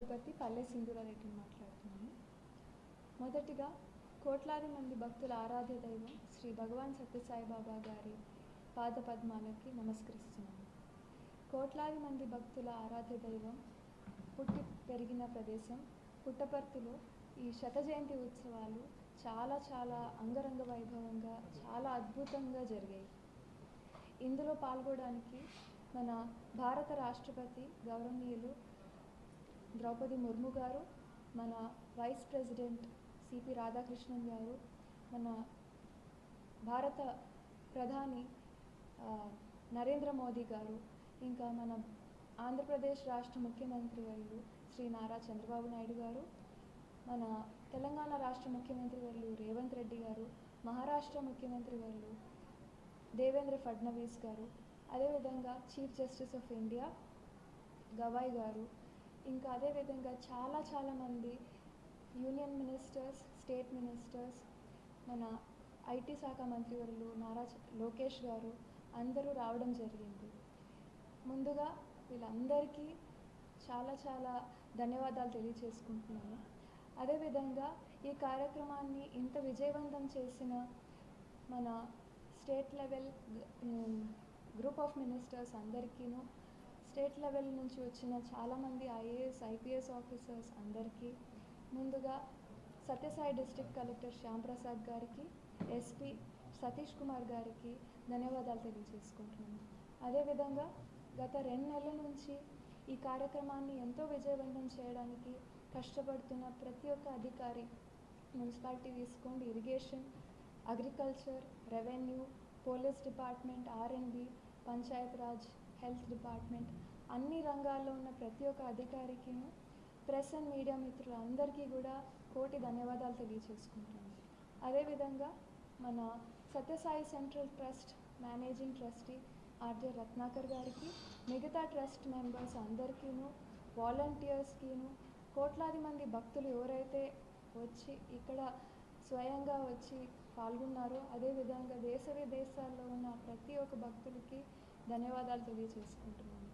తిరుపతి పల్లె సింధూరారెడ్డిని మాట్లాడుతున్నాను. మొదటిగా కోట్లాది మంది భక్తుల ఆరాధ్య దైవం శ్రీ భగవాన్ సత్యసాయిబాబా గారి పాద పద్మాలకి నమస్కరిస్తున్నాను. కోట్లాది మంది భక్తుల ఆరాధ్య దైవం పుట్టి పెరిగిన ప్రదేశం పుట్టపర్తిలో ఈ శత జయంతి ఉత్సవాలు చాలా చాలా అంగరంగ వైభవంగా చాలా అద్భుతంగా జరిగాయి. ఇందులో పాల్గొనడానికి మన భారత రాష్ట్రపతి గౌరవనీయులు ద్రౌపది ముర్ము గారు మన వైస్ ప్రెసిడెంట్ సిపి రాధాకృష్ణన్ గారు మన భారత ప్రధాని నరేంద్ర మోదీ గారు ఇంకా మన ఆంధ్రప్రదేశ్ రాష్ట్ర ముఖ్యమంత్రి వర్యులు శ్రీ నారా చంద్రబాబు నాయుడు గారు మన తెలంగాణ రాష్ట్ర ముఖ్యమంత్రి వర్యులు రేవంత్ రెడ్డి గారు మహారాష్ట్ర ముఖ్యమంత్రి వర్యులు దేవేంద్ర ఫడ్నవీస్ గారు అదేవిధంగా chief justice of India Gavai garu ఇంకా అదేవిధంగా చాలా చాలామంది యూనియన్ మినిస్టర్స్ స్టేట్ మినిస్టర్స్ మన ఐటీ శాఖ మంత్రివర్యులు నారా లోకేష్ గారు అందరూ రావడం జరిగింది. ముందుగా వీళ్ళందరికీ చాలా చాలా ధన్యవాదాలు తెలియచేసుకుంటున్నాను. అదేవిధంగా ఈ కార్యక్రమాన్ని ఇంత విజయవంతం చేసిన మన state level group of ministers అందరికీను state level నుంచి వచ్చిన చాలామంది ఐఏఎస్ ఐపీఎస్ ఆఫీసర్స్ అందరికీ ముందుగా సత్యసాయి డిస్ట్రిక్ట్ కలెక్టర్ శ్యాంప్రసాద్ గారికి ఎస్పీ సతీష్ కుమార్ గారికి ధన్యవాదాలు తెలియజేసుకుంటున్నాను. అదేవిధంగా గత రెండు నెలల నుంచి ఈ కార్యక్రమాన్ని ఎంతో విజయవంతం చేయడానికి కష్టపడుతున్న ప్రతి ఒక్క అధికారి మున్సిపాలిటీ తీసుకోండి irrigation agriculture revenue police department RNB Panchayat Raj health department. అన్ని రంగాల్లో ఉన్న ప్రతి ఒక్క అధికారికిను ప్రెస్ అండ్ మీడియా మిత్రులందరికీ కూడా కోటి ధన్యవాదాలు తెలియజేసుకుంటున్నాను అదేవిధంగా మన Sathya Sai central trust managing trustee RJ Ratnakar గారికి మిగతా ట్రస్ట్ మెంబర్స్ అందరికీను వాలంటీర్స్కిను కోట్లాది మంది భక్తులు ఎవరైతే వచ్చి ఇక్కడ స్వయంగా వచ్చి పాల్గొన్నారో అదేవిధంగా దేశ విదేశాల్లో ఉన్న ప్రతి ఒక్క భక్తులకి ధన్యవాదాలు తెలియజేసుకుంటున్నాను.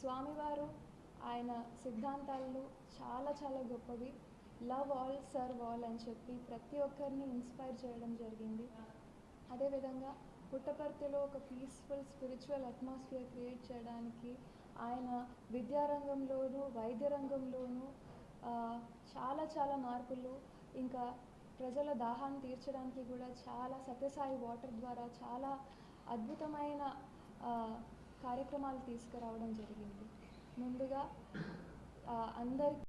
స్వామివారు ఆయన సిద్ధాంతాలు చాలా చాలా గొప్పవి. లవ్ ఆల్ సర్వ్ ఆల్ అని చెప్పి ప్రతి ఒక్కరిని ఇన్స్పైర్ చేయడం జరిగింది. అదేవిధంగా పుట్టపర్తిలో ఒక పీస్ఫుల్ స్పిరిచువల్ అట్మాస్ఫియర్ క్రియేట్ చేయడానికి ఆయన విద్యారంగంలోనూ వైద్య రంగంలోనూ చాలా చాలా మార్పులు ఇంకా ప్రజల దాహాన్ని తీర్చడానికి కూడా చాలా సత్యసాయి వాటర్ ద్వారా చాలా అద్భుతమైన కార్యక్రమాలు తీసుకురావడం జరిగింది. ముందుగా ఆ, అందరి